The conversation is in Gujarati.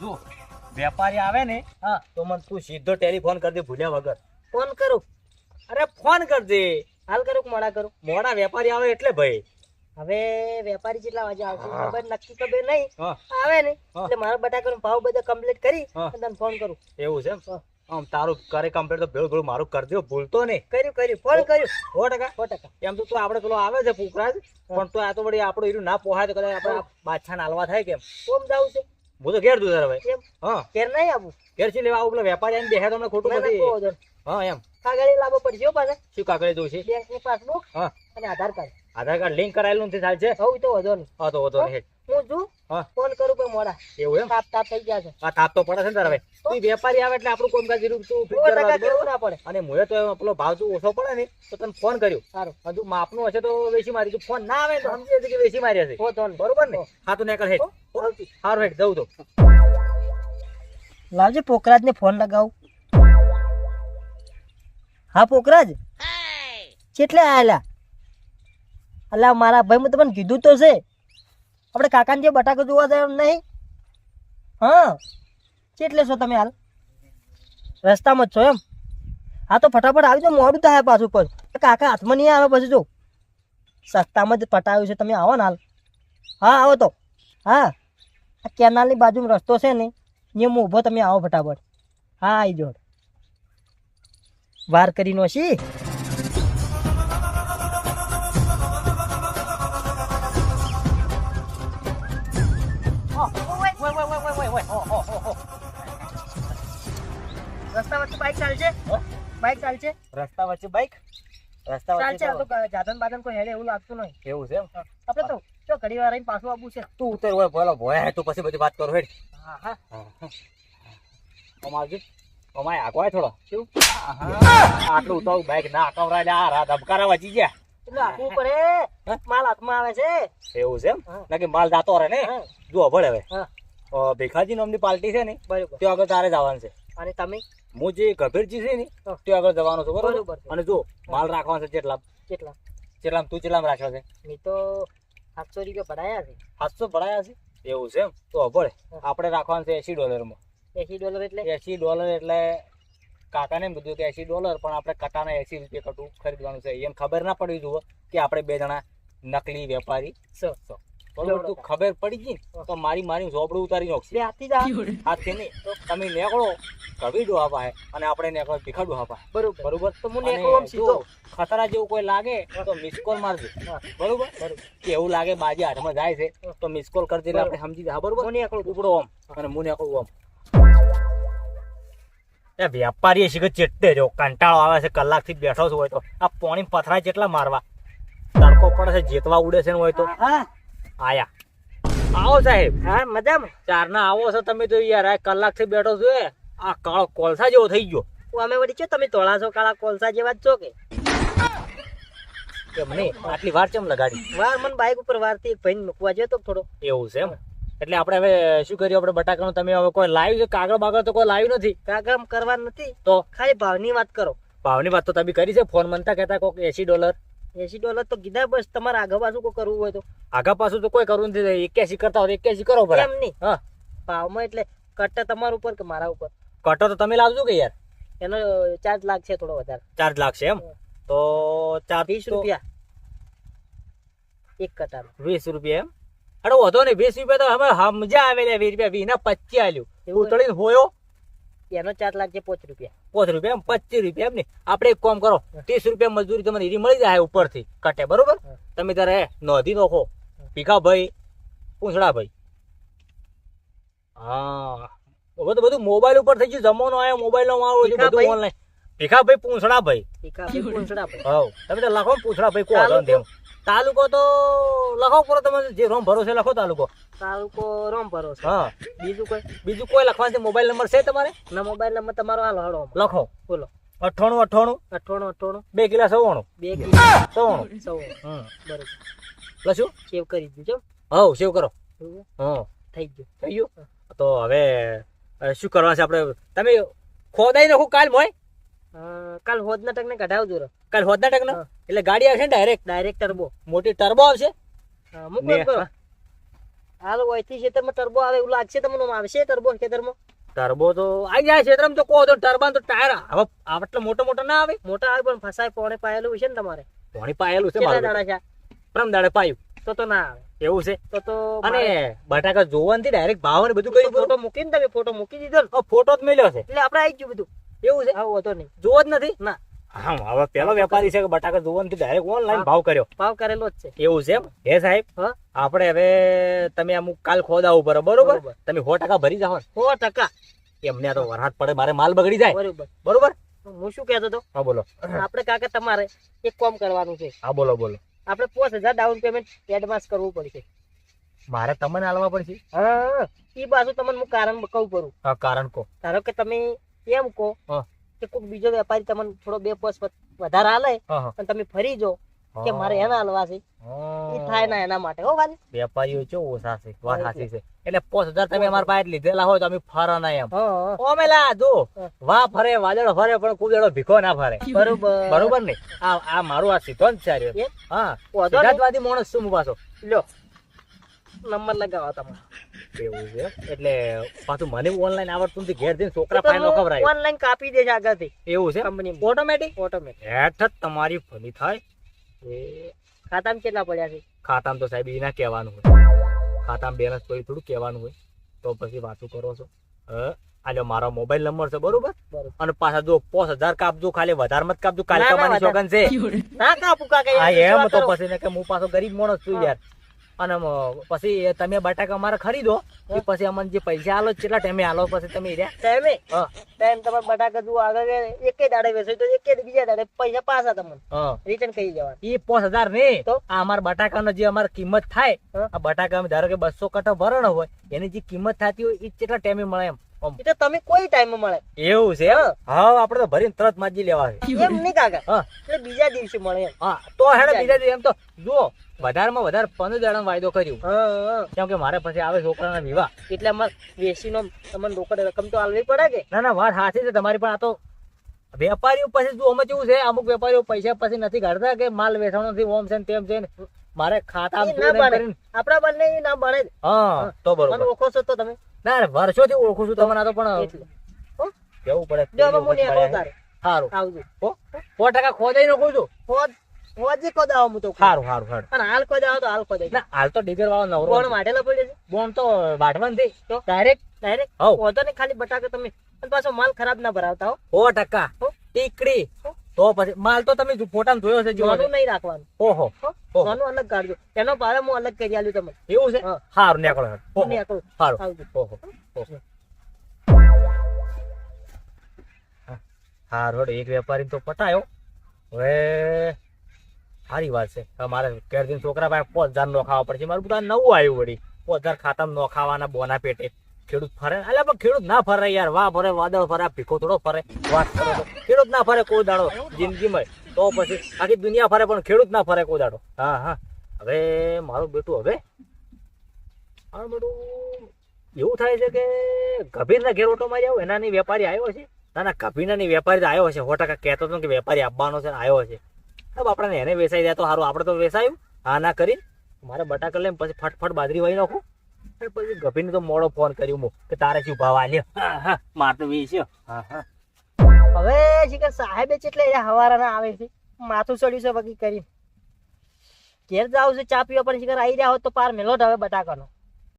જો વેપારી આવે ને હા તો મને તું સીધો ટેલિફોન કરજે ભૂલ્યા વગર. ફોન કરું? અરે ફોન કરજે. હાલ કરું મોડા કરું? મોડા વેપારી આવે એટલે ભાઈ. હવે વેપારી કેટલા વાગે આવશે ખબર નક્કી ખબર નહીં. આવે ને એટલે મારા બટાકાનો ભાવ બધા કમ્પ્લીટ કરી. તને ફોન કરું. એવું છે આમ તારું કરે કમ્પ્લીટ તો ભેળું ભેળું મારું કરજો ભૂલતો નહીં. કર્યું કર્યું ફોન કર્યું. સો ટકા. સો ટકા. એમ તો તું આપણે પેલો આવે છે પુકરાજ પણ તો આ તો વળી આપણું હીરું ના પોહાય તો કદાચ આપણે બાદશાહ હાલવા થાય કેમ? કોમ જાવું છે. હું તો ઘેર દુધાર ભાઈ હા. ઘેર નહીં આવું? ઘેર છે લેવા આવું પેલો વેપારી આવીને બેસે તો ખોટું ના, ના, નથી. હા એમ. કાગળી લાવવો પડશે હો પાછા. શું કાગળી છે? બેંકની પાસબુક હા. અને Aadhaar card. Aadhaar card link કરાયેલું નથી ચાલશે હવે તો વધો નહીં. હા તો વધો નહીં. હું છું? હા. ફોન કરું પણ મોડા. એવું એમ? તાપ તાપ થઈ ગયા છે. આ તાપ તો પડે છે ને તારે ભાઈ તું વેપારી આવે એટલે આપણું કોમકાજ જીરું તું. કેવું ના પડે. અને મુએ તો પેલો ભાવ તું ઓછો પડે ને તો તને ફોન કર્યો. સારું. હજુ માપનું હશે તો વેચી મારી. તું ફોન ના આવે તો સમજી જશે કે વેચી મારી હશે. હો ને. બરોબર ને? હા. તો નીકળ હેડ. આવતી. હારું હેઠ જવું તો. લાવજે પોકરાજને ફોન લગાવું. હા પોકરાજ કેટલે આયેલા? અલા, મારા ભાઈ, મેં તમને કીધું તો છે. આપણે કાકાને જે બટાકો જોવા જાય નહીં. હા, કેટલે છો તમે હાલ? રસ્તામાં જ છો એમ? હા, તો ફટાફટ આવી જાઓ મોડું થાય પાછું પર કાકા હાથમાં નહીં આવે પછી જો. સસ્તામાં જ પટાવ્યું છે, તમે આવો ને હાલ. હા, આવો તો. હા. આ કેનાલની બાજુમાં રસ્તો છે ને ને હું ઊભો તમે આવો ફટાફટ. હા આવી જોડ વાર કરી નો છી રસ્તા વચ્ચે બાઈક ચાલશે? બાઈક ચાલશે? રસ્તા વચ્ચે બાઈક રસ્તા ચાલશે આ વચ્ચે તો કોઈ હેડે એવું લાગતું નહીં. એવું છે એમ? આપણે તો જો ઘડી વાર આવીને પાછું આવવું છે? તું ઉતર હોય બોલો ભોય તું પછી બધી વાત કરો હેડ. હા હા. અમારજી અમાય આગવાય થોડો. શું? આટલું તો બેગ ના કવરાય લે આ રા ધબકારા વાજી ગયા. એટલે આપવું પડે માલ હાથમાં આવે છે. એવું છે એમ? નકે માલ જાતો રહે ને? જો ભળે હવે. ભેખાજી નામની પાર્ટી છે ને ત્યાં આગળ તારે જવાનું છે. અને તમે? હું જે ગભીરજી છે ને ત્યાં આગળ જવાનો છું બરોબર? બરોબર અને જો માલ રાખવાનો છે કેટલા કેટલા? કેટલામ તું કેટલામ રાખ્યો છે. નહીં તો સાતસો રૂપિયા ભરાયા છે. સાતસો ભરાયા છે? એવું છે એમ? તો ભળે આપણે રાખવાનું છે એસી ડોલરમાં. એસી ડોલર એટલે? એસી ડોલર એટલે કાકાને એમ કીધું કે એસી ડોલર પણ આપણે કટાના એસી રૂપિયા કટું ખરીદવાનું છે. એમ ખબર ના પડી જુઓ કે આપણે બે જણા નકલી વેપારી છો. બરોબર તું ખબર પડી ગઈ તો મારી મારી ઝોપડું ઉતારી નાખશે. હાથી જા. હાથથી નહીં તમે નેકળો કવી ડોહા પાસે અને આપણે નેકળો ભીખા ડોહા બરોબર. બરોબર? તો હું નેકળો આમ સીધો. ખતરા જેવું કોઈ લાગે તો મિસ કોલ મારજો. બરોબર? કે એવું લાગે બાજી હાથમાં જાય છે તો મિસ કોલ કરજે એટલે આપણે સમજી જાય. બરોબર? હું નેકળો ઉપડો આમ અને હું નીકળું આમ. એ વેપારી શીખ ચેટતે જો કંટાળો આવે છે કલાકથી બેઠો છું હોય તો. આ પોણી પથરા જેટલા મારવા? તડકો પડે છે જેતવા ઉડે છે ને હોય તો. હા. આયા. આવો સાહેબ. હા મજામાં? ચાર ના આવો છો તમે તો યાર આ કલાકથી બેઠો છો આ કાળો કોલસા જેવો થઈ ગયો. અમે વળી છો તમે તોળા છો કાળા કોલસા જેવા જ છો કે? મને આટલી વાર કેમ લગાડી? વાર મને બાઇક ઉપર વારથી એક ભાઈને મૂકવા જતો તો થોડો. એવું છે એમ? એટલે આપણે હવે શું કર્યું આપણે બટાકાનું તમે હવે કોઈ લાવ્યું છે? કાગળ બાગળ તો કોઈ લાવ્યું નથી. કાગળ કરવા નથી. તો? ખાલી ભાવની વાત કરો. ભાવની વાત તો તમે કરી છે? ફોન મનતા કહેતા કોક એસી ડોલર. એસી ડોલર તો કીધા બસ તમારે આગા પાછું કોઈ કરવું હોય તો. આગા પાછું તો કોઈ કરવું નથી એક્યાસી કરતા હોય એક્યાસી કરો ભલે. એમ નહીં. હા. ભાવમાં એટલે કટ્ટા તમારા ઉપર કે મારા ઉપર? કટો તો તમે લાવજો કે યાર? એનો ચાર્જ લાગશે થોડો વધારે. ચાર્જ લાગશે એમ? તો ચાર વીસ રૂપિયા. એક કટાર વીસ રૂપિયા એમ? અરે વધો ને વીસ રૂપિયા તો હવે સમજા આવે ને વીસ રૂપિયા વીસ ના પચી આલ્યું. એવું ઉતળીને હોયો. એનો ચાર્જ લાગશે પાંચ રૂપિયા. પોચ રૂપિયા પચીસ રૂપિયા એમ ને આપણે એક કામ કરો ત્રીસ રૂપિયા મજૂરી તમને હીરી મળી જાય ઉપરથી. કટે બરોબર? હા. તમે તારે નોંધી નાખો. ભીખાભાઈ પૂંછડાભાઈ હા. હવે તો બધું મોબાઈલ ઉપર થઈ ગયું. જમાનો આવ્યો મોબાઈલ નો આવ્યો છે બધું ભીખાભાઈ? ઓનલાઈન ભીખાભાઈ પૂંછડાભાઈ ટીકા પૂંછડા ભાઈ હવ. તમે તો લખો ને પૂંછડાભાઈ કોણ એમ. તાલુકો તો લખો પડો તમે જે રોમ ભરો છે લખો તાલુકો. તાલુકો રોમ ભરો છે હા. બીજું કોઈ? બીજું કોઈ લખવાનું છે મોબાઈલ નંબર છે તમારે? ના મોબાઈલ નંબર તમારો હાલો હાલો લખો. બોલો. અઠ્ઠાણું અઠ્ઠાણું. અઠ્ઠાણું અઠ્ઠાણું. બે કિલા સવાણું. બે કિલા સવાણું. સવાણું. બરોબર. લશું સેવ કરી દીધું હવ સેવ કરો. હા થઈ ગયું. થઈ ગયું? તો હવે શું કરવા છે આપણે? તમે ખોદાઈ નાખો કાલ મોય. અ, કાલ હોદના ટકને કઢાવજો રો. કાલ હોદના ટેક હા. એટલે ગાડી આવશે ને ડાયરેક્ટ ડાયરેક્ટ ટર્બો મોટી ટર્બો આવશે? મૂકો. હાલ ઓયથી ખેતરમાં ટર્બો આવે એવું લાગશે તમને આવશે ટર્બો ખેતરમાં? ટર્બો તો આવી જાય ક્ષેત્રમાં તો કહો તો ટર્બાન તો ટાયર હવે આટલો મોટો મોટો ના આવે? મોટા આવે પણ ફસાય પોણે પાયેલું છે ને તમારે. પોણે પાયેલું છે કેટલા દાડા છે? પ્રમ દાડે પાયું. તો તો ના આવે. એવું છે? તો તો અને બટાકા જોવાથી ડાયરેક્ટ ભાવ ને બધું કઈ ફોટો મૂકીને તમે ફોટો મૂકી દીધો ફોટો જ મળ્યો છે. એટલે આપણે આવી ગયું બધું. એવું છે? આવો હતો નહીં. જોવો જ નથી? ના. હા હવે પેલો વેપારી છે કે બટાકા જોવાથી ડાયરેક્ટ ઓનલાઈન ભાવ કર્યો. ભાવ કરેલો જ છે. એવું છે એમ? હે સાહેબ? આપણે હવે તમે અમુક કાલ ખોદાવું પડે બરોબર? બરોબર. તમે સો ટકા ભરી જાઓ સો ટકા. એમને તો વરસાદ પડે મારે માલ બગડી જાય. બરોબર. બરોબર? હું શું કહેતો હતો? હા બોલો. આપણે કાકા તમારે એક કામ કરવાનું છે. હા બોલો બોલો. આપણે પાંચ હજાર ડાઉન પેમેન્ટ એડવાન્સ કરવું પડશે. મારે તમને હાલવા પડશે? હા એ બાજુ તમને હું કારણ કહું પડું. હા કારણ કો ધારો કે તમે એમ કહો કે કોઈક બીજો વેપારી તમને થોડો બે પોસ વધારે હાલે અને તમે ફરી જો કે મારે એના હાલવા છે. એ થાય ના એના માટે હો વાલી વેપારીઓ છે ઓછા છે વાત સાચી છે. એટલે પોસ હજાર તમે અમારા પાસે લીધેલા હોય તો અમે ફરા ના એમ. હા. જો. વાહ ફરે વાદળ ફરે પણ કુદડો ભીખો ના ફરે. બરોબર. બરોબર ને? આ આ મારું આ સિદ્ધાંત છે આ રહ્યો. એમ? હા. સિદ્ધાંતવાદી માણસ શું પાછો લ્યો. નંબર લગાવો તમે એવું છે એટલે પાછું મને ઓનલાઈન આવડતું નથી. ઘેર જઈને છોકરા પાસે નો ઓનલાઈન કાપી દેશે આગળથી. એવું છે કંપની ઓટોમેટિક ઓટોમેટિક હેઠ જ તમારી ફની થાય. એ ખાતામાં કેટલા પડ્યા છે? ખાતામાં તો સાહેબ એના કહેવાનું હોય. ખાતામાં બેલેન્સ કોઈ થોડું કહેવાનું હોય. તો પછી વાતું કરો છો. હ? આ મારો મોબાઈલ નંબર છે બરોબર? અને પાછા જો પોસ હજાર કાપજો ખાલી વધારે મત કાપજો. કાલે વધારે. શોગન છે. ના કાપું કાકા હા એમ તો પછી ને કે હું પાછો ગરીબ માણસ છું યાર. અને પછી તમે બટાકા અમારે ખરીદો પછી અમને જે પૈસા આલો કેટલા ટાઈમે આલો પછી તમે ટાઈમે? ટાઈમ તમારે બટાકા જુઓ આગળ એક દાડે વેચે તો એક બીજા દાડે પૈસા પાછા તમને. રિટર્ન કરી જવા એ પાંચ હજાર નહીં તો? આ અમારા બટાકાનો જે અમારી કિંમત થાય આ બટાકા અમે ધારો કે બસો કટો ભરણ હોય એની જે કિંમત થતી હોય એ કેટલા ટાઈમે મળે એમ. તમે કોઈ ટાઈમ મળે. એવું છે? હા. આપણે તો ભરીને તરત માજી લેવા છે. એમ નહીં કાકા. એટલે બીજા દિવસે મળે હા તો હેડે બીજા દિવસે એમ તો જુઓ. વધારેમાં વધારે પંદર દાડાનો વાયદો કર્યું. કેમ કે મારે પછી આવે છોકરાના વિવાહ. એટલે અમારે વેચીનો તમને રોકડ રકમ તો આલવી પડે કે? ના ના વાત સાચી છે. તમારી પણ આ તો વેપારીઓ પછી જો અમે કેવું છે અમુક વેપારીઓ પૈસા પછી નથી કાઢતા કે માલ વેચાણો નથી ઓમ છે તેમ છે મારે ખાતા આપણા બંને ના બને હા તો બરોબર. ઓળખો છો તો તમે? ના ના, વર્ષોથી ઓળખું છું તમને આ તો પણ કેવું પડે. સારું આવજો. સો ટકા ખોદાઈ નાખું છું. હોજી ખોદાવો હું તો કહું. સારું સારું સારું અને હાલ ખોદાવો તો હાલ ખોદાઈ ના હાલ તો ડીઝલ વાળો નવરો કોણ વાઢેલો પડ્યો છે બોન તો વાટવાનું થઈ તો? ડાયરેક્ટ ડાયરેક્ટ હવ. હોતો ને ખાલી બટાકા તમે. અને પાછો માલ ખરાબ ના ભરાવતા હો. સો ટકા. ટીકડી. તો પછી માલ તો તમે ફોટા જોયો છે નહીં રાખવાનું. ઓહો? અલગ કાઢજો. એનો ભાવે હું અલગ કરી આલ્યું તમે એવું છે. સારું નીકળો. ઓહો. સારું આવજો. ઓહો હારું એક વેપારી તો પટાયો. હવે સારી વાત છે. મારે ઘેર જઈને છોકરા પાસે પાંચ હજાર નો ખાવા પડશે. મારું બધા નવું આવ્યું વળી. પાંચ હજાર નો ખાવાના બોના પેટે. ખેડૂત ફરે. એટલે પણ ખેડૂત ના ફરે યાર. વાહ ફરે, વાદળ ફરે ભીખો થોડો ફરે. વાત કરો ખેડૂત ના ફરે કોઈ દાડો. જિંદગીમાં. તો પછી આખી દુનિયા ફરે, પણ ખેડૂત ના ફરે કોઈ દાડો. હા હા. હવે મારું બેટું હવે મારું બેટું એવું થાય છે કે ગભીરના ઘેર ઓટો મારી આવું. એનાની વેપારી આવ્યો છે. ના ના, ગભીનાની વેપારી તો આવ્યો છે સો ટકા કહેતો હતો કે વેપારી આપવાનો છે આવ્યો છે આપણને એને વેસાઈ જાય તો સારું. આપણે તો વેસાયું. હા, ના કરી. મારે બટાકા લઈને પછી ફટફટ બાજરી વાઈ નાખું. પછી ગભીને તો મોડો ફોન કર્યો મો કે તારે શું ભાવ આલ્યો? માર તો હા હવે શીખર સાહેબે ચેટલે એ હવારાના આવે છે? માથું ચડ્યું છે વગી કરી. ઘેર જાવ છે, ચા પીવા પણ શીખર આવી રહ્યા હોત તો પાર મેલો હવે બટાકાનો.